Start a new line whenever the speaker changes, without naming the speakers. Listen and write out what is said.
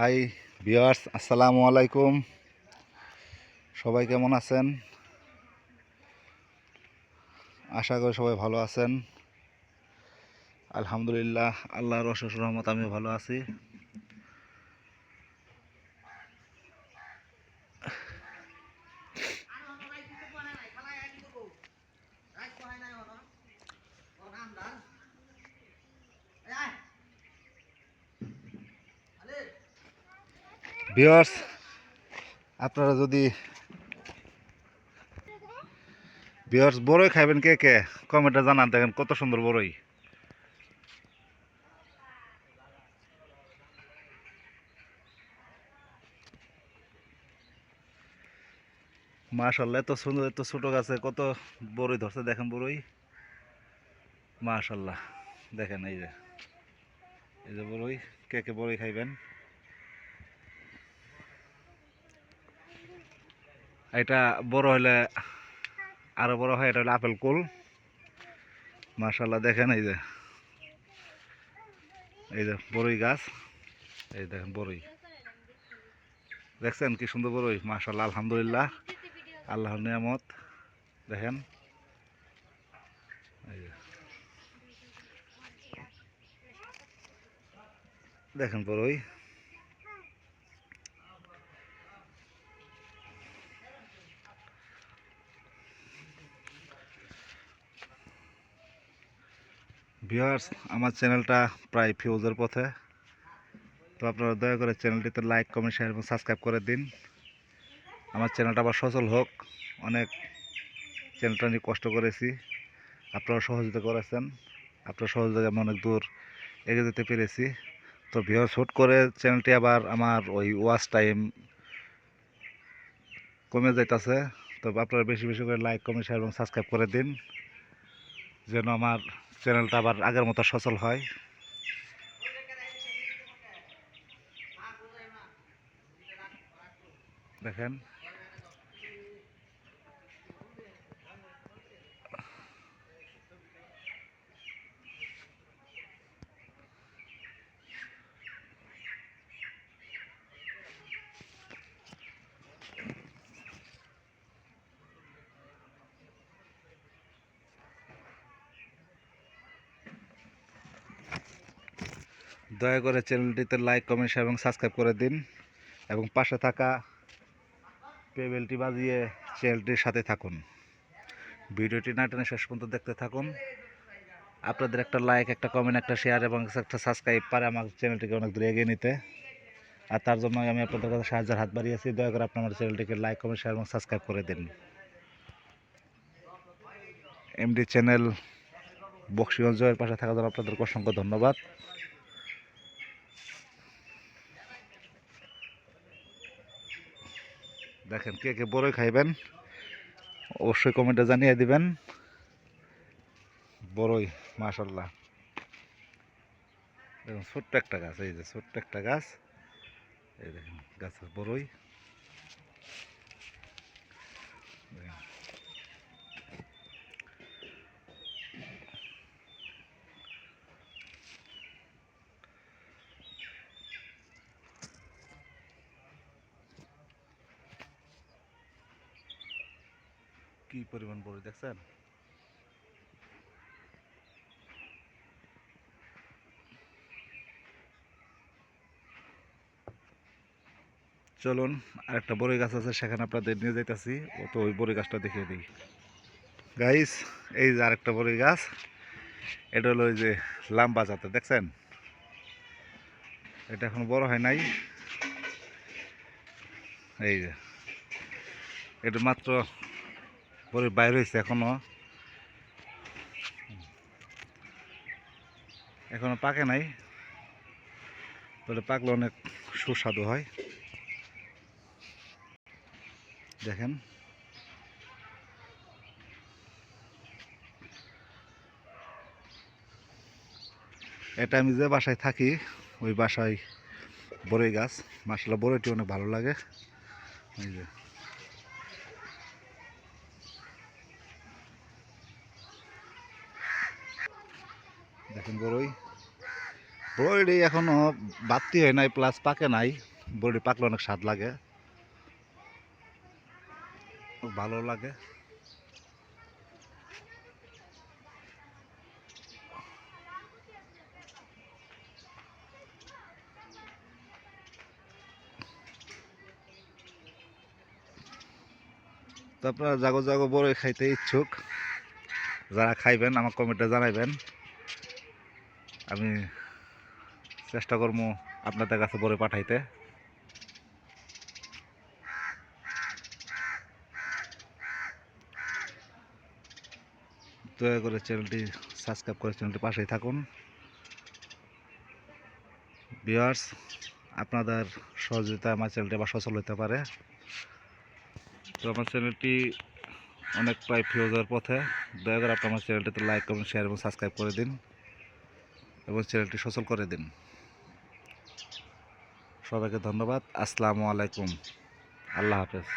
High viewers আসসালামু আলাইকুম। সবাই কেমন আছেন? আশা করি সবাই ভালো আছেন। আলহামদুলিল্লাহ, আল্লাহর অশেষ রহমত আমি ভালো আছি। ভিওয়ার্স আপনারা যদি ভিওয়ার্স বড়ই খাইবেন কে কে, কমেন্টে জানান, দেখেন কত সুন্দর বড়ই। মাশাল্লাহ, এত সুন্দর, এত ছোট গাছে কত বড়ই ধরছে, দেখেন বড়ই। মাশাল্লাহ, দেখেন এই যে এই যে বড়ই, কে কে বড়ই খাইবেন। এটা বড় হলে আরও বড় হয়, এটা হলো আপেল কুল। মাশাল্লাহ দেখেন এই যে। এই যে বড়ই গাছ। এই দেখেন বড়ই। দেখছেন কি সুন্দর বড়ই? মাশাল্লাহ আলহামদুলিল্লাহ। আল্লাহর নিয়ামত। দেখেন। দেখেন বড়ই। ভিউয়ার্স, আমার চ্যানেলটা প্রায় ফিউজের পথে। তো আপনারা দয়া করে চ্যানেলটিতে লাইক, কমেন্ট শেয়ার এবং সাবস্ক্রাইব করে দিন। আমার চ্যানেলটা আবার সচল হোক। অনেক চ্যানেলটা নিয়ে কষ্ট করেছি। আপনারা সহযোগিতা করেছেন। আপনার সহযোগিতা আমি অনেক দূর এগিয়ে যেতে পেরেছি। তো ভিউয়ার্স, হুট করে চ্যানেলটি আবার আমার ওই ওয়াচ টাইম কমে যাইতেছে। তো আপনারা বেশি বেশি করে লাইক, কমেন্ট শেয়ার এবং সাবস্ক্রাইব করে দিন। যেন আমার চ্যানেলটা আবার আগের মতো সচল হয়। দেখেন। দয়া করে চ্যানেলটিতে লাইক কমেন্ট এবং সাবস্ক্রাইব করে দিন এবং পাশে থাকা পেবেলটি বাজিয়ে চ্যানেলটির সাথে থাকুন। ভিডিওটি না টেনে শেষ পর্যন্ত দেখতে থাকুন। আপনাদের একটা লাইক একটা কমেন্ট একটা শেয়ার এবং একটা সাবস্ক্রাইব পারে আমার চ্যানেলটিকে অনেক দূরে এগিয়ে নিতে। আর তার জন্য আমি আপনাদের কাছে সাহায্যের হাত বাড়িয়েছি। দয়া করে আপনার চ্যানেলটিকে লাইক কমেন্ট শেয়ার এবং সাবস্ক্রাইব করে দিন। এমডি চ্যানেল বক্সিগঞ্জের পাশে থাকার জন্য আপনাদেরকে অসংখ্য ধন্যবাদ। দেখেন, কে কে বড়ই খাইবেন, অবশ্যই কমেন্টে জানিয়ে দিবেন। বড়ই মাশাল্লাহ দেখুন, ছোট্ট একটা গাছ, এই যে ছোট্ট একটা গাছ, এই দেখেন, গাছের বড়ই। কি পরিমাণ বড়ই দেখছেন? চলুন, আরেকটা বড়ই গাছ আছে, সেখানে আপনাদের নিয়ে যাইতাছি। ও তো ওই বড়ই গাছটা দেখিয়ে দিই। গাইস এই যে আরেকটা বড়ই গাছ, এটা হলো ওই যে লাম্বা জাতে দেখছেন? এটা এখন বড় হয় নাই। এই যে, এটা মাত্র বড়ি বাইর হয়েছে এখনও। এখনও পাকে নাই। তবে পাকলে অনেক সুস্বাদু হয়। দেখেন। এটা আমি যে বাসায় থাকি, ওই বাসায় বড়ই গাছ। মাসালা বড়ইটি অনেক ভালো লাগে। এই যে। দেখেন বড়ই। বড়ই এখনও বাতি হয় নাই প্লাস পাকে নাই। বড়ি পাকলে অনেক স্বাদ লাগে। ভালো লাগে। তো আপনারা জাগো জাগো বড়ই খাইতে ইচ্ছুক। যারা খাইবেন, আমার কমেন্টে জানাইবেন। আমি চেষ্টা করব আপনাদের কাছে পরে পাঠাইতে। দয়া করে চ্যানেলটি সাবস্ক্রাইব করে চ্যানেলটি পাশেই থাকুন। ভিউয়ার্স, আপনাদের সহযোগিতা আমার চ্যানেলটি আবার সচল হতে পারে। তো আমার চ্যানেলটি অনেক প্রায় ফিউজার পথে। দয়া করে আপনার আমার চ্যানেলটিতে লাইক কমেন্ট শেয়ার এবং সাবস্ক্রাইব করে দিন। এবং চ্যানেলটি সচল করে দিন। সবাইকে ধন্যবাদ। আসসালামু আলাইকুম। আল্লাহ হাফেজ।